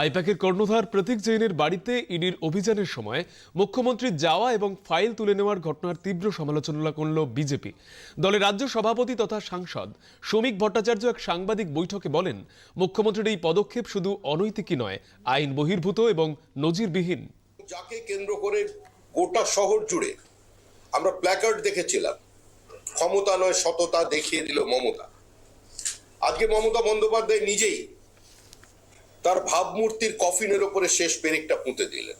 আইপ্যাকের কর্ণধার প্রতীক জৈনের বাড়িতে ইডির অভিযানের সময় মুখ্যমন্ত্রীর যাওয়া এবং ফাইল তুলে নেওয়ার ঘটনার তীব্র সমালোচনা করল বিজেপি। দলের রাজ্য সভাপতি তথা সাংসদ শ্রমিক ভট্টাচার্য এক সাংবাদিক বৈঠকে বলেন, মুখ্যমন্ত্রীর এই পদক্ষেপ শুধু অনৈতিকই নয়, আইন বহির্ভূত এবং নজিরবিহীন। যাকে কেন্দ্র করে গোটা শহর জুড়ে আমরা প্ল্যাকার্ড দেখেছিলাম। ক্ষমতা নয়, সততা দেখিয়ে দিল মমতা। আজকে মমতা বন্দ্যোপাধ্যায় নিজেই তার ভাবমূর্তির কফিনের ওপরে শেষ পেরেকটা পুঁতে দিলেন।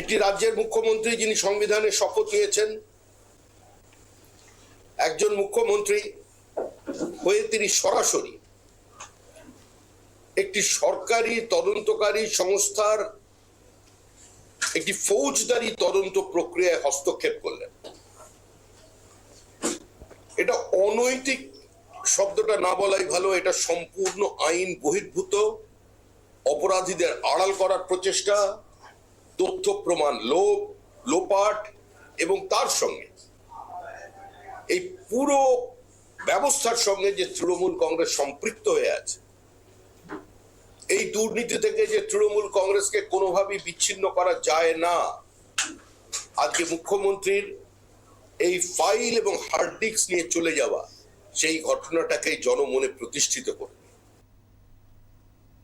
একটি রাজ্যের মুখ্যমন্ত্রী যিনি সংবিধানে শপথ নিয়েছেন, একজন মুখ্যমন্ত্রী হয়ে তিনি সরাসরি একটি সরকারি তদন্তকারী সংস্থার একটি ফৌজদারি তদন্ত প্রক্রিয়ায় হস্তক্ষেপ করলেন। এটা অনৈতিক শব্দটা না বলাই ভালো, এটা সম্পূর্ণ আইন বহির্ভূত, অপরাধীদের আড়াল করার প্রচেষ্টা, তথ্য প্রমাণ লোপ লোপাট, এবং তার সঙ্গে এই পুরো ব্যবস্থার সঙ্গে যে তৃণমূল কংগ্রেস সম্পৃক্ত হয়ে আছে, এই দুর্নীতি থেকে যে তৃণমূল কংগ্রেসকে কোনোভাবেই বিচ্ছিন্ন করা যায় না। আজকে মুখ্যমন্ত্রীর এই ফাইল এবং হার্ড ডিস্ক নিয়ে চলে যাওয়া সেই ঘটনাটাকে জনমনে প্রতিষ্ঠিত করে